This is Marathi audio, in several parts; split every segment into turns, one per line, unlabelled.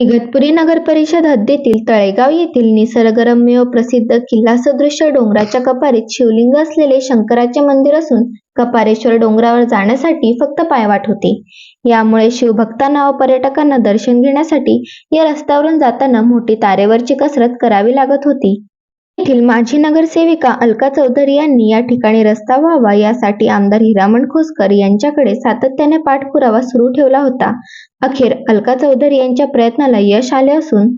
इगतपुरी नगर परिषद हद्दीतील तळेगाव येथील निसर्गरम्य व प्रसिद्ध किल्लासदृश्य डोंगराच्या कपारीत शिवलिंग असलेले शंकराचे मंदिर असून कपारेश्वर डोंगरावर जाण्यासाठी फक्त पायवाट होती. यामुळे शिवभक्तांना व पर्यटकांना दर्शन घेण्यासाठी या रस्त्यावरून जाताना मोठी तारेवरची कसरत करावी लागत होती. येथील माजी नगरसेविका अलका चौधरी यांनी या ठिकाणी रस्ता व्हावा यासाठी आमदार हिरामण खोसकर यांच्याकडे सातत्याने पाठपुरावा सुरू ठेवला होता. अखेर अलका चौधरी यांच्या प्रयत्नाला यश आले असून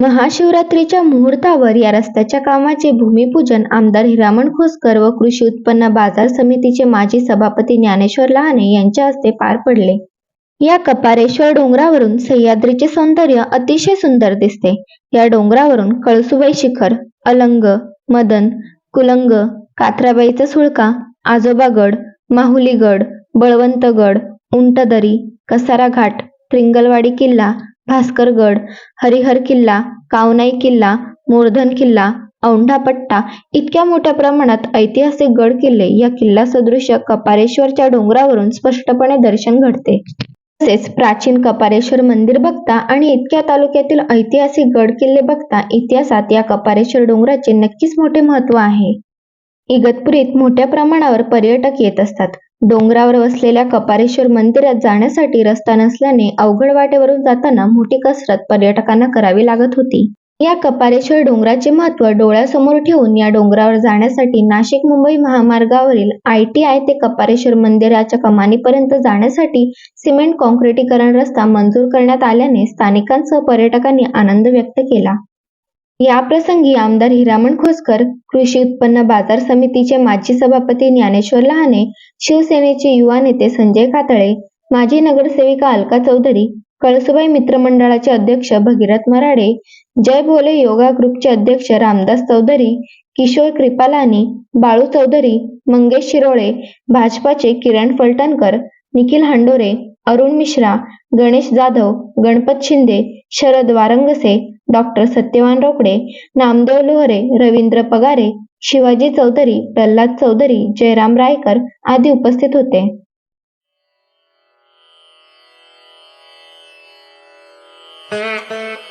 महाशिवरात्रीच्या मुहूर्तावर या रस्त्याच्या कामाचे भूमिपूजन आमदार हिरामण खोसकर व कृषी उत्पन्न बाजार समितीचे माजी सभापती ज्ञानेश्वर लहाने यांच्या हस्ते पार पडले. या कपारेश्वर डोंगरावरून सह्याद्रीचे सौंदर्य अतिशय सुंदर दिसते. या डोंगरावरून कळसुबाई शिखर अलंग मदन कुलंग कात्राबाईचा सुळका आजोबागड माहुलीगड बळवंतगड उंटदरी कसारा घाट त्रिंगलवाडी किल्ला भास्करगड हरिहर किल्ला कावनाई किल्ला मोरधन किल्ला औंढा पट्टा इतक्या मोठ्या प्रमाणात ऐतिहासिक गड किल्ले या किल्ला सदृश्य कपारेश्वरच्या डोंगरावरून स्पष्टपणे दर्शन घडते. तसेच प्राचीन कपारेश्वर मंदिर बघता आणि इतक्या तालुक्यातील ऐतिहासिक गड किल्ले बघता इतिहासात या कपारेश्वर डोंगराचे नक्कीच मोठे महत्त्व आहे. इगतपुरीत मोठ्या प्रमाणावर पर्यटक येत असतात. डोंगरावर वसलेल्या कपारेश्वर मंदिरात जाण्यासाठी रस्ता नसल्याने अवघड वाटेवरून जाताना मोठी कसरत पर्यटकांना करावी लागत होती. या कपारेश्वर डोंगराचे महत्त्व डोळ्यासमोर ठेवून या डोंगरावर जाण्यासाठी नाशिक मुंबई महामार्गावरील आय टी आय ते कपारेश्वर मंदिराच्या कमानीपर्यंत जाण्यासाठी सिमेंट काँक्रिटीकरण रस्ता मंजूर करण्यात आल्याने स्थानिकांसह पर्यटकांनी आनंद व्यक्त केला. याप्रसंगी आमदार हिरामण खोसकर कृषी उत्पन्न बाजार समितीचे माजी सभापती ज्ञानेश्वर लहाने शिवसेनेचे युवा नेते संजय कातळे माजी नगरसेविका अलका चौधरी कळसुबाई मित्रमंडळाचे अध्यक्ष भगीरथ मराडे जय भोले योगा ग्रुपचे अध्यक्ष रामदास चौधरी किशोर कृपालानी बाळू चौधरी मंगेश शिरोळे भाजपाचे किरण फलटणकर निखिल हांडोरे अरुण मिश्रा गणेश जाधव गणपत शिंदे शरद वारंगसे डॉक्टर सत्यवान रोकडे नामदेव लोहरे रवींद्र पगारे शिवाजी चौधरी प्रल्हाद चौधरी जयराम रायकर आदी उपस्थित होते.
Thank you.